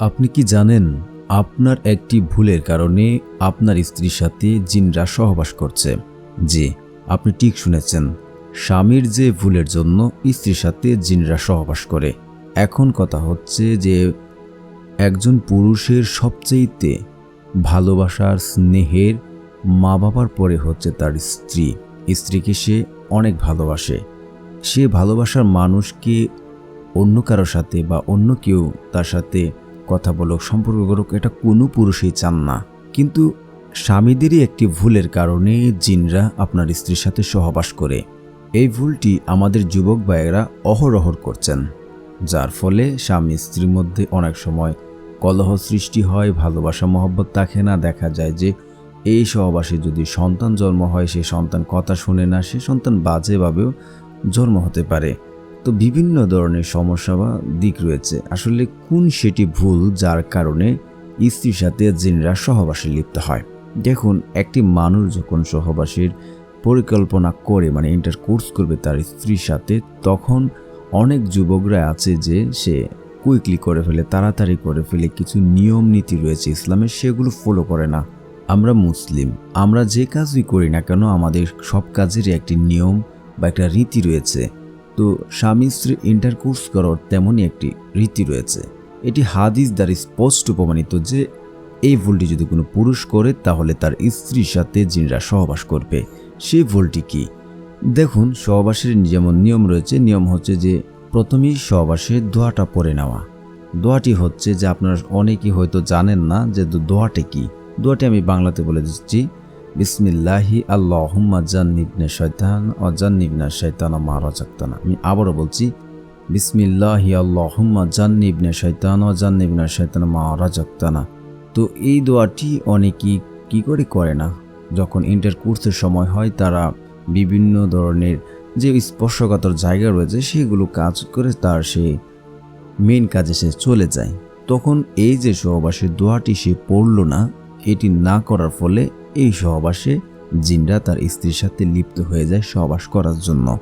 আপনি কি জানেন আপনার একটি ভুলের কারণে আপনার স্ত্রীর সাথে জিনরা সহবাস করছে? জি, আপনি ঠিক শুনেছেন। স্বামীর যে ভুলের জন্য স্ত্রীর সাথে জিনরা সহবাস করে। এখন কথা হচ্ছে যে একজন পুরুষের সবচেয়েতে ভালোবাসার স্নেহের মা বাবার পরে হচ্ছে তার স্ত্রী। স্ত্রীকে সে অনেক ভালোবাসে। সে ভালোবাসার মানুষকে অন্য কারোর সাথে বা অন্য কেউ তার সাথে কথা বলুক সম্পর্ক করুক, এটা কোনো পুরুষই চান না। কিন্তু স্বামীদেরই একটি ভুলের কারণে জিনরা আপনার স্ত্রীর সাথে সহবাস করে। এই ভুলটি আমাদের যুবক ভাইয়েরা অহরহর করছেন, যার ফলে স্বামী স্ত্রীর মধ্যে অনেক সময় কলহ সৃষ্টি হয়, ভালোবাসা, মহব্বত থাকে না। দেখা যায় যে এই সহবাসে যদি সন্তান জন্ম হয়, সে সন্তান কথা শুনে না, সে সন্তান বাজেভাবেও জন্ম হতে পারে। তো বিভিন্ন ধরনের সমস্যা বা দিক রয়েছে। আসলে কোন সেটি ভুল যার কারণে স্ত্রীর সাথে জিনরা সহবাসে লিপ্ত হয়? দেখুন, একটি মানুষ যখন সহবাসের পরিকল্পনা করে মানে ইন্টার কোর্স করবে তার স্ত্রীর সাথে, তখন অনেক যুবকরা আছে যে সে কুইকলি করে ফেলে, তাড়াতাড়ি করে ফেলে, কিছু নিয়ম নীতি রয়েছে ইসলামের সেগুলো ফলো করে না। আমরা মুসলিম, আমরা যে কাজই করি না কেন, আমাদের সব কাজেরই একটি নিয়ম বা একটা রীতি রয়েছে। তো স্বামী স্ত্রী ইন্টারকোর্স করার তেমনই একটি রীতি রয়েছে। এটি হাদিস দ্বারা স্পষ্ট প্রমাণিত যে, এই ভুলটি যদি কোনো পুরুষ করে, তাহলে তার স্ত্রীর সাথে জিনরা সহবাস করবে। সেই ভুলটি কি? দেখুন, সহবাসের যেমন নিয়ম রয়েছে, নিয়ম হচ্ছে যে, প্রথমেই সহবাসে দোয়াটা পরে নেওয়া। দোয়াটি হচ্ছে যে, আপনারা অনেকেই হয়তো জানেন না যে, দোয়াটি কি? দোয়াটি আমি বাংলাতে বলে দিচ্ছি বিসমিল্লাহি আল্লাহুম্মা জান্নিবনে শয়তান অজান্নিবনা শৈতান মারাজাক্তানা আমি আবারও বলছি, বিসমিল্লাহি আল্লাহুম্মা জান্নিবনে শৈতান অজান্নিবনা শৈতান মারাজাক্তানা তো এই দোয়াটি অনেকেই কি করে করে না? যখন ইন্টার কোর্সের সময় হয়, তারা বিভিন্ন ধরনের যে স্পর্শকাতর জায়গা রয়েছে, সেগুলো কাজ করে তার সে মেন কাজে সে চলে যায়। তখন এই যে সহবাসের দোয়াটি সে পড়ল না এটি না করার ফলে এই সহবাসে জিনরা তার স্ত্রীর সাথে লিপ্ত হয়ে যায় সহবাস করার জন্য।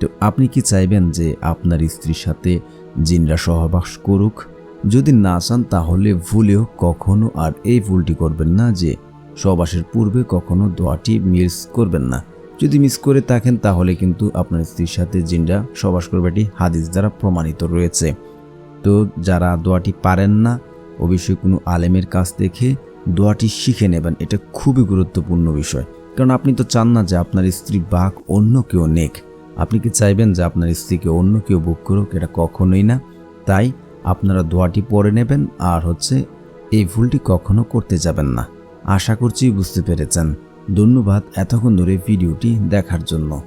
তো আপনি কি চাইবেন যে আপনার স্ত্রীর সাথে জিনরা সহবাস করুক? যদি না চান, তাহলে ভুলেও কখনো আর এই ভুলটি করবেন না যে সহবাসের পূর্বে কখনো দোয়াটি মিস করবেন না। যদি মিস করে থাকেন, তাহলে কিন্তু আপনার স্ত্রীর সাথে জিনরা সহবাস করবে এটি হাদিস দ্বারা প্রমাণিত রয়েছে। তো যারা দোয়াটি পারেন না, অবশ্যই কোনো আলেমের কাছ দেখে দোয়াটি শিখে নেবেন, এটা খুবই গুরুত্বপূর্ণ বিষয়। কারণ আপনি তো চান না যে আপনার স্ত্রী বাঘ অন্য কেউ নেক। আপনি কি চাইবেন যে আপনার স্ত্রীকে অন্য কেউ বুক করুক? এটা কখনোই না। তাই আপনারা দোয়াটি পরে নেবেন, আর হচ্ছে এই ভুলটি কখনো করতে যাবেন না। আশা করছি বুঝতে পেরেছেন। ধন্যবাদ এতক্ষণ ধরে ভিডিওটি দেখার জন্য।